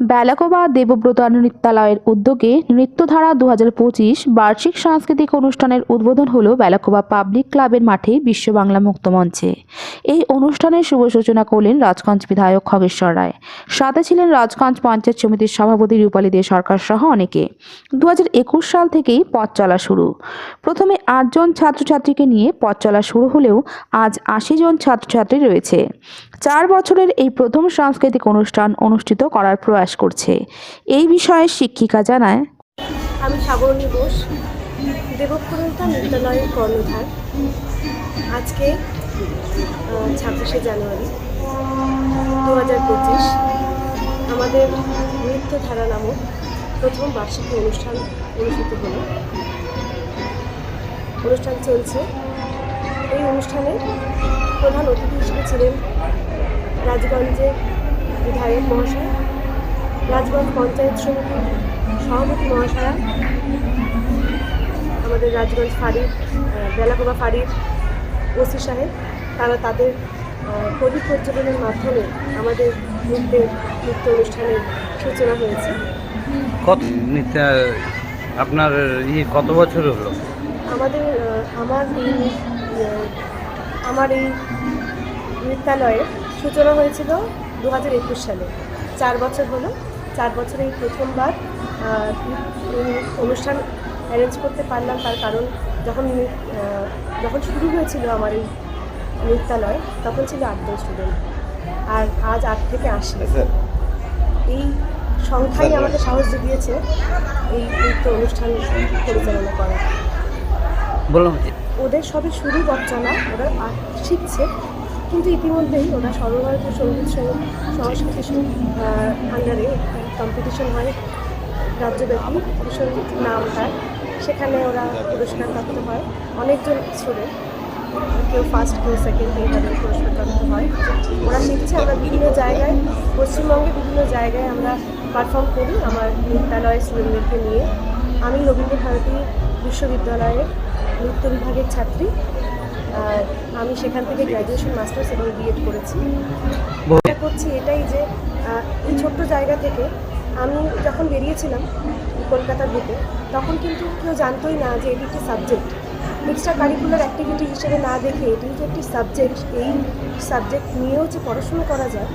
বেলাকোবা দেবব্রত নৃত্যালয়ের উদ্যোগে নৃত্যধারা দু হাজার পঁচিশ বার্ষিক সাংস্কৃতিক অনুষ্ঠানের উদ্বোধন হলো বেলাকোবা পাবলিক ক্লাবের মাঠে বিশ্ব বাংলা মুক্ত মঞ্চে। এই অনুষ্ঠানের শুভ সূচনা করলেন রাজগঞ্জ বিধায়ক খগেশ্বর রায়। সাথে ছিলেন রাজগঞ্জ পঞ্চায়েত সমিতির সভাপতি রূপালী দে সরকার সহ অনেকে। দু হাজার একুশ সাল থেকেই পথ চলা শুরু। প্রথমে আটজন ছাত্রছাত্রীকে নিয়ে পথ চলা শুরু হলেও আজ আশি জন ছাত্রছাত্রী রয়েছে। চার বছরের এই প্রথম সাংস্কৃতিক অনুষ্ঠান অনুষ্ঠিত করার প্রয়াস করছে। এই বিষয়ে শিক্ষিকা জানায়, আমি সাগরণী ঘোষ দেবপ্রণতা বিদ্যালয়ের কর্ণধার। আজকে ছাব্বিশে জানুয়ারি দু হাজার পঁচিশ, আমাদের নৃত্যধারা নামক প্রথম বার্ষিকী অনুষ্ঠান অনুষ্ঠিত হলো। অনুষ্ঠান চলছে। এই অনুষ্ঠানে প্রধান অতিথি হিসেবে ছিলেন রাজগঞ্জের বিধায়ক মহাশয় রাজগঞ্জ পঞ্চায়েত সমিতির সভাপতি মহাশয়া আমাদের রাজগঞ্জ ফাঁড়ির বেলাকোবা ফাঁড়ির ওসি সাহেব তারা তাদের প্রদীপ প্রজ্বলনের মাধ্যমে আমাদের নৃত্যের নৃত্য অনুষ্ঠানের সূচনা হয়েছে। কত আপনার ইয়ে কত বছর হলো? আমাদের আমার এই আমার এই নৃত্যালয়ের সূচনা হয়েছিল দু হাজার একুশ সালে। চার বছর হলো। চার বছরে এই প্রথমবার অনুষ্ঠান অ্যারেঞ্জ করতে পারলাম তার কারণ যখন যখন শুরু হয়েছিল আমার এই নৃত্যালয় তখন ছিল আটজন স্টুডেন্ট আর আজ আট থেকে আসি এই সংখ্যাই আমাকে সাহস জুগিয়েছে এই নৃত্য অনুষ্ঠান পরিচালনা করা বললাম ওদের সবে শুরু বচ্চনা ওরা আর্ট শিখছে কিন্তু ইতিমধ্যেই ওরা সর্বভারতীয় সংগীত সংস্কৃতি আন্ডারে কম্পিটিশন হয় রাজ্যব্যাপী ভীষণ নাম তার। সেখানে ওরা পুরস্কার প্রাপ্ত হয়। অনেকজন স্টুডেন্ট কেউ ফার্স্ট কেউ সেকেন্ড এইভাবে পুরস্কার প্রাপ্ত হয়। ওরা শিখছে আমরা বিভিন্ন জায়গায় পশ্চিমবঙ্গে বিভিন্ন জায়গায় আমরা পারফর্ম করি আমার বিদ্যালয়ের স্টুডেন্টদেরকে নিয়ে। আমি রবীন্দ্র ভারতী বিশ্ববিদ্যালয়ের নৃত্য বিভাগের ছাত্রী। আর আমি সেখান থেকে গ্র্যাজুয়েশন মাস্টার্স এবং বিএড করেছি। করছি এটাই যে এই ছোট্ট জায়গা থেকে আমি যখন বেরিয়েছিলাম কলকাতার দিকে তখন কিন্তু কেউ জানতোই না যে এটি একটি সাবজেক্ট এক্সট্রা কারিকুলার অ্যাক্টিভিটি হিসেবে না দেখে এটি যে একটি সাবজেক্ট এই সাবজেক্ট নিয়েও যে পড়াশুনো করা যায়,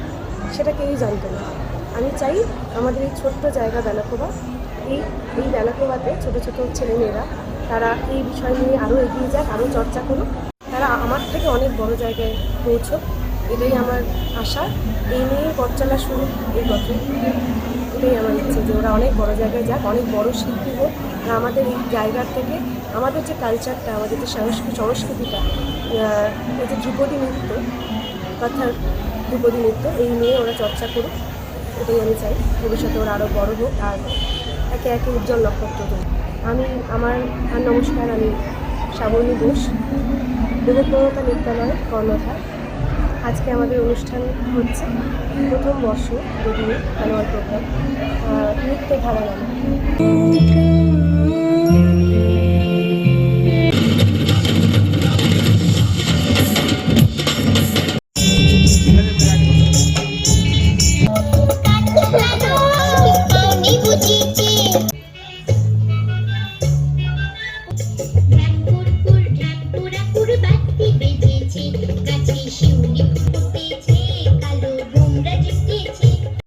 সেটা কেউই জানতো না। আমি চাই আমাদের এই ছোট্ট জায়গা বেলাকোবা এই এই বেলাকোবাতে ছোটো ছোটো ছেলেমেয়েরা, তারা এই বিষয় নিয়ে আরও এগিয়ে যাক, আরও চর্চা করুক। তারা আমার থেকে অনেক বড় জায়গায় পৌঁছক, এটাই আমার আশা। এই নিয়েই পথ চলা শুরু এই পথে। এটাই আমার ইচ্ছে যে ওরা অনেক বড় জায়গায় যাক, অনেক বড় শিল্পী হোক। আর আমাদের এই জায়গার থেকে আমাদের যে কালচারটা আমাদের যে সংস্কৃতি, সংস্কৃতিটা এই যে ধ্রুপদী নৃত্য কথার ধ্রুপদী নৃত্য, এই নিয়ে ওরা চর্চা করুক, এটাই আমি চাই। ভবিষ্যতে ওরা আরও বড় হোক আর একে একে উজ্জ্বল নক্ষত্র হোক আমি, আমার নমস্কার, আমি শ্রাবণী ঘোষ দেবপ্রণতা বিদ্যালয়ের কর্ণধার। আজকে আমাদের অনুষ্ঠান হচ্ছে প্রথম বর্ষ যদিও খেলোয়াড় প্রোগ্রাম নৃত্য ধারা